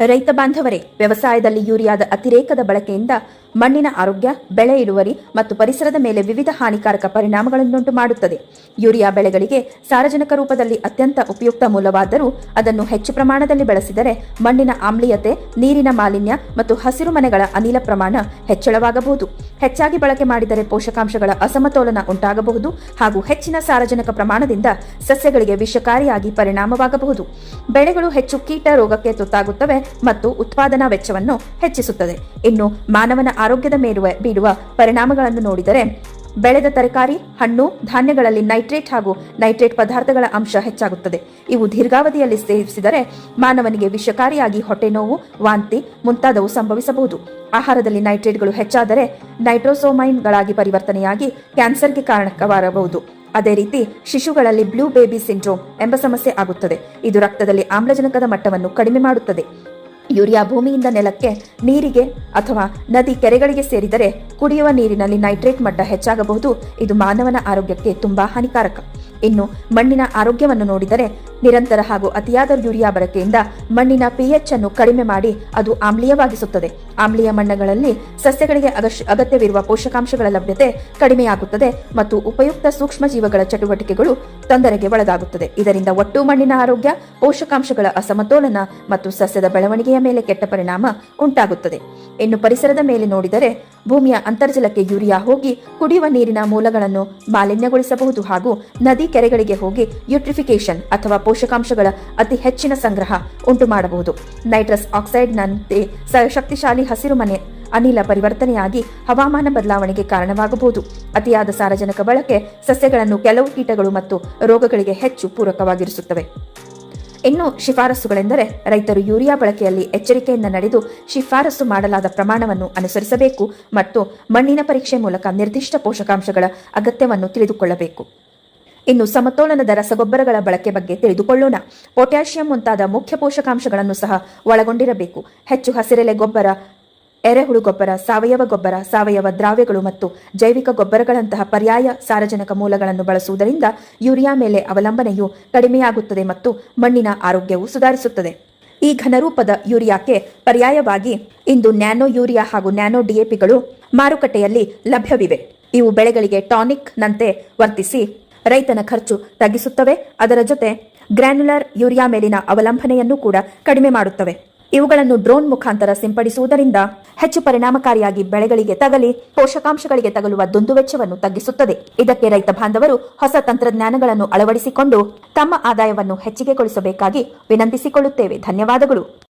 ರೈತ ಬಾಂಧವರೇ ವ್ಯವಸಾಯದಲ್ಲಿ ಯೂರಿಯಾದ ಅತಿರೇಕದ ಬಳಕೆಯಿಂದ ಮಣ್ಣಿನ ಆರೋಗ್ಯ, ಬೆಳೆ ಇಳುವರಿ ಮತ್ತು ಪರಿಸರದ ಮೇಲೆ ವಿವಿಧ ಹಾನಿಕಾರಕ ಪರಿಣಾಮಗಳನ್ನುಂಟು ಮಾಡುತ್ತದೆ. ಯೂರಿಯಾ ಬೆಳೆಗಳಿಗೆ ಸಾರಜನಕ ರೂಪದಲ್ಲಿ ಅತ್ಯಂತ ಉಪಯುಕ್ತ ಮೂಲವಾದರೂ ಅದನ್ನು ಹೆಚ್ಚು ಪ್ರಮಾಣದಲ್ಲಿ ಬಳಸಿದರೆ ಮಣ್ಣಿನ ಆಮ್ಲೀಯತೆ, ನೀರಿನ ಮಾಲಿನ್ಯ ಮತ್ತು ಹಸಿರು ಮನೆಗಳ ಅನಿಲ ಪ್ರಮಾಣ ಹೆಚ್ಚಳವಾಗಬಹುದು. ಹೆಚ್ಚಾಗಿ ಬಳಕೆ ಮಾಡಿದರೆ ಪೋಷಕಾಂಶಗಳ ಅಸಮತೋಲನ ಉಂಟಾಗಬಹುದು ಹಾಗೂ ಹೆಚ್ಚಿನ ಸಾರಜನಕ ಪ್ರಮಾಣದಿಂದ ಸಸ್ಯಗಳಿಗೆ ವಿಷಕಾರಿಯಾಗಿ ಪರಿಣಾಮವಾಗಬಹುದು. ಬೆಳೆಗಳು ಹೆಚ್ಚು ಕೀಟ ರೋಗಕ್ಕೆ ತುತ್ತಾಗುತ್ತವೆ ಮತ್ತು ಉತ್ಪಾದನಾ ವೆಚ್ಚವನ್ನು ಹೆಚ್ಚಿಸುತ್ತದೆ. ಇನ್ನು ಮಾನವನ ಆರೋಗ್ಯದ ಮೇರುವ ಬೀರುವ ಪರಿಣಾಮಗಳನ್ನು ನೋಡಿದರೆ ಬೆಳೆದ ತರಕಾರಿ, ಹಣ್ಣು, ಧಾನ್ಯಗಳಲ್ಲಿ ನೈಟ್ರೇಟ್ ಹಾಗೂ ನೈಟ್ರೇಟ್ ಪದಾರ್ಥಗಳ ಅಂಶ ಹೆಚ್ಚಾಗುತ್ತದೆ. ಇವು ದೀರ್ಘಾವಧಿಯಲ್ಲಿ ಸೇವಿಸಿದರೆ ಮಾನವನಿಗೆ ವಿಷಕಾರಿಯಾಗಿ ಹೊಟ್ಟೆ ನೋವು, ವಾಂತಿ ಮುಂತಾದವು ಸಂಭವಿಸಬಹುದು. ಆಹಾರದಲ್ಲಿ ನೈಟ್ರೇಟ್ಗಳು ಹೆಚ್ಚಾದರೆ ನೈಟ್ರೋಸೋಮೈನ್ಗಳಾಗಿ ಪರಿವರ್ತನೆಯಾಗಿ ಕ್ಯಾನ್ಸರ್ಗೆ ಕಾರಣಕವಾಗಬಹುದು. ಅದೇ ರೀತಿ ಶಿಶುಗಳಲ್ಲಿ ಬ್ಲೂ ಬೇಬಿ ಸಿಂಡ್ರೋಮ್ ಎಂಬ ಸಮಸ್ಯೆ ಆಗುತ್ತದೆ. ಇದು ರಕ್ತದಲ್ಲಿ ಆಮ್ಲಜನಕದ ಮಟ್ಟವನ್ನು ಕಡಿಮೆ ಮಾಡುತ್ತದೆ. ಯೂರಿಯಾ ಭೂಮಿಯಿಂದ ನೆಲಕ್ಕೆ ನೀರಿಗೆ ಅಥವಾ ನದಿ ಕೆರೆಗಳಿಗೆ ಸೇರಿದರೆ ಕುಡಿಯುವ ನೀರಿನಲ್ಲಿ ನೈಟ್ರೇಟ್ ಮಟ್ಟ ಹೆಚ್ಚಾಗಬಹುದು. ಇದು ಮಾನವನ ಆರೋಗ್ಯಕ್ಕೆ ತುಂಬಾ ಹಾನಿಕಾರಕ. ಇನ್ನು ಮಣ್ಣಿನ ಆರೋಗ್ಯವನ್ನು ನೋಡಿದರೆ ನಿರಂತರ ಹಾಗೂ ಅತಿಯಾದ ಯೂರಿಯಾ ಬಳಕೆಯಿಂದ ಮಣ್ಣಿನ ಪಿಎಚ್ ಅನ್ನು ಕಡಿಮೆ ಮಾಡಿ ಅದು ಆಮ್ಲೀಯವಾಗಿಸುತ್ತದೆ. ಆಮ್ಲೀಯ ಮಣ್ಣಗಳಲ್ಲಿ ಸಸ್ಯಗಳಿಗೆ ಅಗತ್ಯವಿರುವ ಪೋಷಕಾಂಶಗಳ ಲಭ್ಯತೆ ಕಡಿಮೆಯಾಗುತ್ತದೆ ಮತ್ತು ಉಪಯುಕ್ತ ಸೂಕ್ಷ್ಮ ಜೀವಗಳ ಚಟುವಟಿಕೆಗಳು ತೊಂದರೆಗೆ ಒಳಗಾಗುತ್ತದೆ. ಇದರಿಂದ ಒಟ್ಟು ಮಣ್ಣಿನ ಆರೋಗ್ಯ, ಪೋಷಕಾಂಶಗಳ ಅಸಮತೋಲನ ಮತ್ತು ಸಸ್ಯದ ಬೆಳವಣಿಗೆಯ ಮೇಲೆ ಕೆಟ್ಟ ಪರಿಣಾಮ ಉಂಟಾಗುತ್ತದೆ. ಇನ್ನು ಪರಿಸರದ ಮೇಲೆ ನೋಡಿದರೆ ಭೂಮಿಯ ಅಂತರ್ಜಲಕ್ಕೆ ಯೂರಿಯಾ ಹೋಗಿ ಕುಡಿಯುವ ನೀರಿನ ಮೂಲಗಳನ್ನು ಮಾಲಿನ್ಯಗೊಳಿಸಬಹುದು ಹಾಗೂ ನದಿ ಕೆರೆಗಳಿಗೆ ಹೋಗಿ ಯೂಟ್ರಿಫಿಕೇಶನ್ ಅಥವಾ ಪೋಷಕಾಂಶಗಳ ಅತಿ ಹೆಚ್ಚಿನ ಸಂಗ್ರಹ ಉಂಟು ಮಾಡಬಹುದು ನೈಟ್ರಸ್ ಆಕ್ಸೈಡ್ನಂತೆ ಸ- ಶಕ್ತಿಶಾಲಿ ಹಸಿರುಮನೆ ಅನಿಲ ಪರಿವರ್ತನೆಯಾಗಿ ಹವಾಮಾನ ಬದಲಾವಣೆಗೆ ಕಾರಣವಾಗಬಹುದು. ಅತಿಯಾದ ಸಾರಜನಕ ಬಳಕೆ ಸಸ್ಯಗಳನ್ನು ಕೆಲವು ಕೀಟಗಳು ಮತ್ತು ರೋಗಗಳಿಗೆ ಹೆಚ್ಚು ಪೂರಕವಾಗಿರಿಸುತ್ತವೆ. ಇನ್ನು ಶಿಫಾರಸುಗಳೆಂದರೆ ರೈತರು ಯೂರಿಯಾ ಬಳಕೆಯಲ್ಲಿ ಎಚ್ಚರಿಕೆಯಿಂದ ನಡೆದು ಶಿಫಾರಸು ಮಾಡಲಾದ ಪ್ರಮಾಣವನ್ನು ಅನುಸರಿಸಬೇಕು ಮತ್ತು ಮಣ್ಣಿನ ಪರೀಕ್ಷೆ ಮೂಲಕ ನಿರ್ದಿಷ್ಟ ಪೋಷಕಾಂಶಗಳ ಅಗತ್ಯವನ್ನು ತಿಳಿದುಕೊಳ್ಳಬೇಕು. ಇನ್ನು ಸಮತೋಲನದ ರಸಗೊಬ್ಬರಗಳ ಬಳಕೆ ಬಗ್ಗೆ ತಿಳಿದುಕೊಳ್ಳೋಣ. ಪೊಟ್ಯಾಷಿಯಂ ಮುಂತಾದ ಮುಖ್ಯ ಪೋಷಕಾಂಶಗಳನ್ನು ಸಹ ಒಳಗೊಂಡಿರಬೇಕು. ಹೆಚ್ಚು ಹಸಿರೆಲೆ ಗೊಬ್ಬರ ಎರೆಹುಳು ಗೊಬ್ಬರ, ಸಾವಯವ ಗೊಬ್ಬರ, ಸಾವಯವ ದ್ರಾವ್ಯಗಳು ಮತ್ತು ಜೈವಿಕ ಗೊಬ್ಬರಗಳಂತಹ ಪರ್ಯಾಯ ಸಾರಜನಕ ಮೂಲಗಳನ್ನು ಬಳಸುವುದರಿಂದ ಯೂರಿಯಾ ಮೇಲೆ ಅವಲಂಬನೆಯು ಕಡಿಮೆಯಾಗುತ್ತದೆ ಮತ್ತು ಮಣ್ಣಿನ ಆರೋಗ್ಯವು ಸುಧಾರಿಸುತ್ತದೆ. ಈ ಘನರೂಪದ ಯೂರಿಯಾಕ್ಕೆ ಪರ್ಯಾಯವಾಗಿ ಇಂದು ನ್ಯಾನೋ ಯೂರಿಯಾ ಹಾಗೂ ನ್ಯಾನೋ ಡಿಎಪಿಗಳು ಮಾರುಕಟ್ಟೆಯಲ್ಲಿ ಲಭ್ಯವಿವೆ. ಇವು ಬೆಳೆಗಳಿಗೆ ಟಾನಿಕ್ ನಂತೆ ವರ್ತಿಸಿ ರೈತನ ಖರ್ಚು ತಗ್ಗಿಸುತ್ತವೆ. ಅದರ ಜೊತೆ ಗ್ರ್ಯಾನ್ಯುಲರ್ ಯೂರಿಯಾ ಮೇಲಿನ ಅವಲಂಬನೆಯನ್ನು ಕೂಡ ಕಡಿಮೆ ಮಾಡುತ್ತವೆ. ಇವುಗಳನ್ನು ಡ್ರೋನ್ ಮುಖಾಂತರ ಸಿಂಪಡಿಸುವುದರಿಂದ ಹೆಚ್ಚು ಪರಿಣಾಮಕಾರಿಯಾಗಿ ಬೆಳೆಗಳಿಗೆ ತಗಲಿ, ಪೋಷಕಾಂಶಗಳಿಗೆ ತಗಲುವ ದುಂದುವೆಚ್ಚವನ್ನು ತಗ್ಗಿಸುತ್ತದೆ. ಇದಕ್ಕೆ ರೈತ ಬಾಂಧವರು ಹೊಸ ತಂತ್ರಜ್ಞಾನಗಳನ್ನು ಅಳವಡಿಸಿಕೊಂಡು ತಮ್ಮ ಆದಾಯವನ್ನು ಹೆಚ್ಚಿಗೆಗೊಳಿಸಬೇಕಾಗಿ ವಿನಂತಿಸಿಕೊಳ್ಳುತ್ತೇವೆ. ಧನ್ಯವಾದಗಳು.